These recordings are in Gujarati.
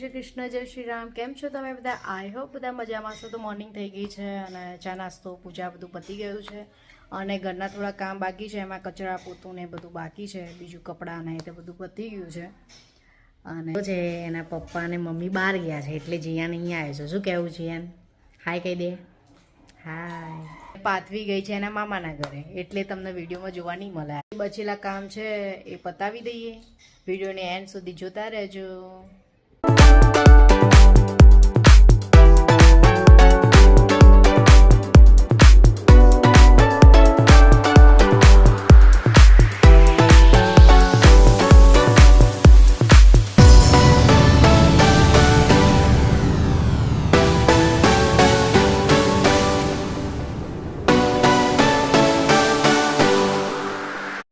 શ્રી કૃષ્ણ, જય શ્રી રામ. કેમ છો તમે બધા? આઈ હોપ બધા મજામાં છો તો મોર્નિંગ થઈ ગઈ છે અને ચા નાસ્તો, પૂજા બધું પતી ગયું છે. અને ઘરના થોડા કામ બાકી છે. એમાં કચરા પોતું ને બધું બાકી છે. બીજું કપડાં ને તે બધું પતી ગયું છે. અને છે એના પપ્પા અને મમ્મી બહાર ગયા છે, એટલે જીયાન અહીંયા આવ્યો છે. શું કહેવું જીયાન? હાય કહી દે. હાય પાથવી ગઈ છે એના મામાના ઘરે, એટલે તમને વિડીયોમાં જોવા નહીં મળે. બચેલા કામ છે એ પતાવી દઈએ. વિડીયોને એન્ડ સુધી જોતા રહેજો. you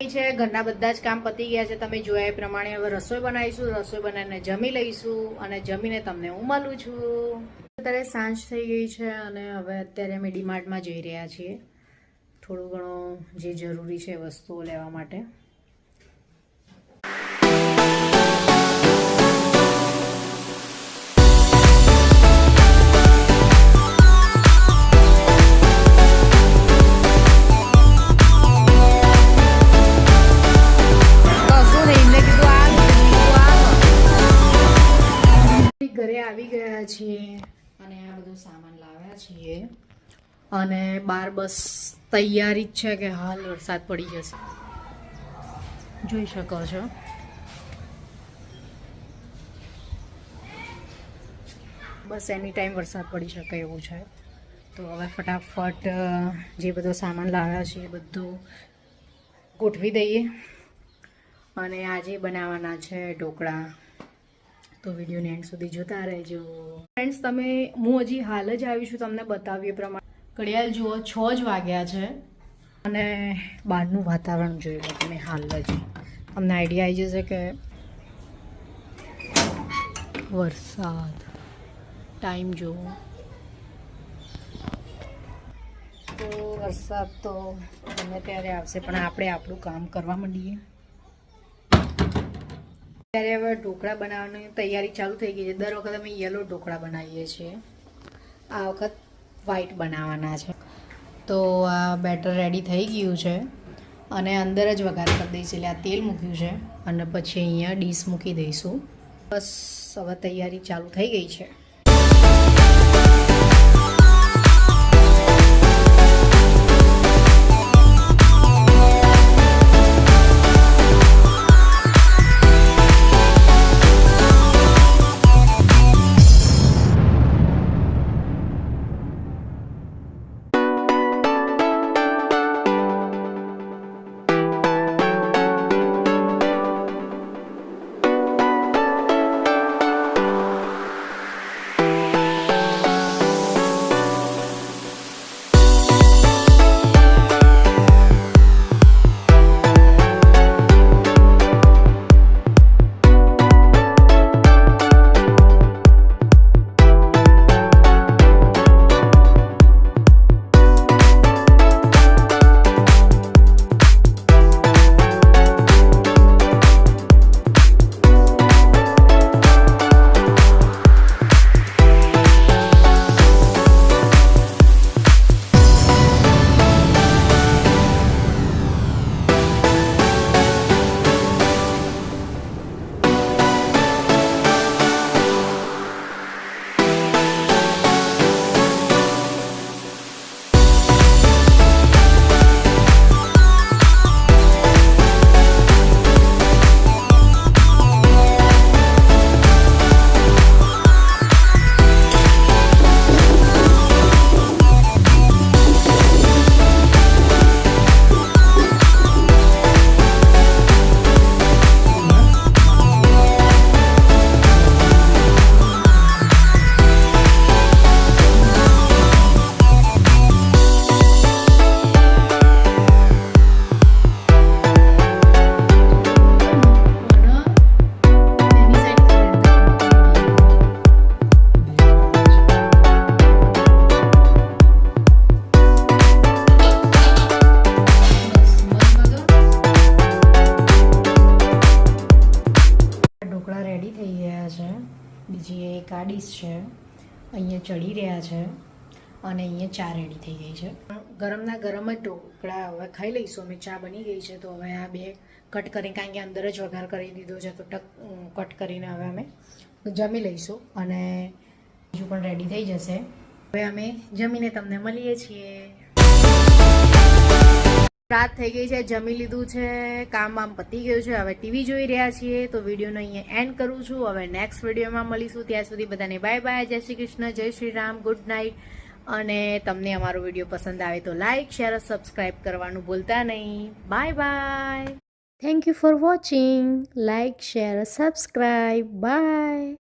છે, ઘરના બધા જ કામ પતી ગયા છે. તમે જોયા એ પ્રમાણે હવે રસોઈ બનાવીશું, રસોઈ બનાવીને જમી લઈશું અને જમીને તમને હું મળું છું. અત્યારે સાંજ થઈ ગઈ છે અને હવે અત્યારે અમે ડીમાર્ટમાં જઈ રહ્યા છીએ. થોડું ઘણું જે જરૂરી છે વસ્તુઓ લેવા માટે. આવી ગયા છીએ. અને આ બધો સામાન લાવ્યા છીએ. અને બાર બસ તૈયારી જ છે કે હાલ વરસાદ પડી જશે. જોઈ શકો છો. બસ એની ટાઈમ વરસાદ પડી શકે એવું છે. તો હવે ફટાફટ જે બધો સામાન લાવ્યા છે એ બધું ગોઠવી દઈએ. અને આજે બનાવવાના છે ઢોકળા તો વિડીયોને એન્ડ સુધી જોતા રહેજો. ફ્રેન્ડ્સ તમે, હું હજી હાલ જ આવી છું તમને બતાવીએ પ્રમાણે. ઘડિયાળ જુઓ, છ જ વાગ્યા છે. અને બહારનું વાતાવરણ જોઈ તમે હાલ જ. તમને આઈડિયા આવી જશે કે વરસાદ. ટાઈમ જુઓ. તો વરસાદ તો ગમે ત્યારે આવશે, પણ આપણે આપણું કામ કરવા માંડીએ. ત્યારે હવે ઢોકળા બનાવવાની તૈયારી ચાલુ થઈ ગઈ છે. દર વખત અમે યલો ઢોકળા બનાવીએ છીએ. આ વખત વ્હાઈટ બનાવવાના છે. તો આ બેટર રેડી થઈ ગયું છે. અને અંદર જ વઘાર કરી દઈશું, એટલે આ તેલ મૂક્યું છે. અને પછી અહીંયા ડીશ મૂકી દઈશું. બસ, હવે તૈયારી ચાલુ થઈ ગઈ છે. બીજી એક આ છે. અહીંયા ચડી રહ્યા છે અને અહીંયા ચા રેડી થઈ ગઈ છે. ગરમના ગરમ જ ઢોકળા હવે ખાઈ લઈશું. અમે ચા બની ગઈ છે તો હવે આ બે કટ કરીને કારણ કે અંદર જ વઘાર કરી દીધો છે તો ટક કટ કરીને હવે અમે જમી લઈશું અને બીજું પણ રેડી થઈ જશે. હવે અમે જમીને તમને મળીએ છીએ. રાત થઈ ગઈ છે, જમી લીધું છે, કામ આમ પતી ગયું છે. હવે ટીવી જોઈ રહ્યા છીએ તો વિડીયોનો અહીંયા એન્ડ કરું છું. હવે નેક્સ્ટ વિડીયોમાં મળીશું. ત્યાં સુધી બધાને બાય બાય જય શ્રી કૃષ્ણ, જય શ્રી રામ. ગુડ નાઇટ અને તમને અમારો વીડિયો પસંદ આવે તો લાઇક શેર સબસ્ક્રાઈબ કરવાનું ભૂલતા નહીં. Bye bye thank you for watching like share subscribe bye